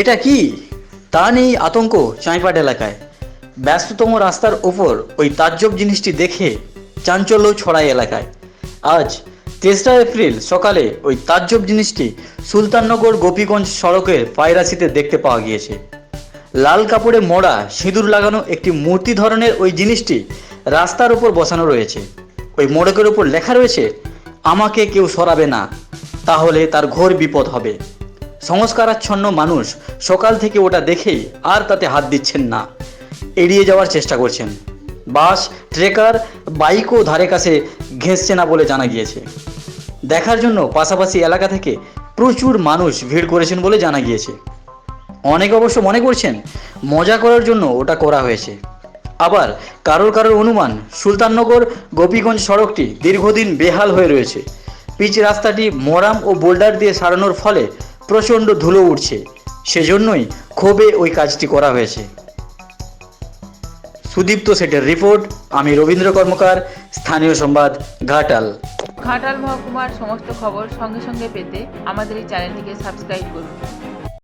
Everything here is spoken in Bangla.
এটা কি? তা নেই আতঙ্ক চাঁইপাট এলাকায়। ব্যস্ততম রাস্তার ওপর ওই তাজ্জব জিনিসটি দেখে চাঞ্চল্য ছড়ায় এলাকায়। আজ তেসরা এপ্রিল সকালে ওই তাজ্জব জিনিসটি সুলতাননগর গোপীগঞ্জ সড়কের পায়রাশিতে দেখতে পাওয়া গিয়েছে। লাল কাপড়ে মোড়া সিঁদুর লাগানো একটি মূর্তি ধরনের ওই জিনিসটি রাস্তার ওপর বসানো রয়েছে। ওই মোড়কের ওপর লেখা রয়েছে, আমাকে কেউ সরাবে না, তাহলে তার ঘোর বিপদ হবে। সংস্কারাচ্ছন্ন মানুষ সকাল থেকে ওটা দেখেই আর তাতে হাত দিচ্ছেন না। এড়িয়ে যাওয়ার চেষ্টা করছেন। বাস, ট্রেকার, বাইকও ধারে কাছে ঘেঁষছে না বলে জানা গিয়েছে। দেখার জন্য পাশাপাশি এলাকা থেকে প্রচুর মানুষ ভিড় করেছেন বলে জানা গিয়েছে। অনেক অবশ্য মনে করছেন মজা করার জন্য ওটা করা হয়েছে। আবার কারোর কারোর অনুমান, সুলতাননগর, গোপীগঞ্জ সড়কটি দীর্ঘদিন বেহাল হয়ে রয়েছে। পিচ রাস্তাটি মোরাম ও বোল্ডার দিয়ে সারানোর ফলে প্রচণ্ড ধুলো উঠছে। সেজন্যই ক্ষোভে ওই কাজটি করা হয়েছে। সুদীপ্ত সেটের রিপোর্ট, আমি রবীন্দ্র কর্মকার, স্থানীয় সংবাদ, ঘাটাল। ঘাটাল মহকুমার সমস্ত খবর সঙ্গে সঙ্গে পেতে আমাদের এই চ্যানেলটিকে সাবস্ক্রাইব করুন।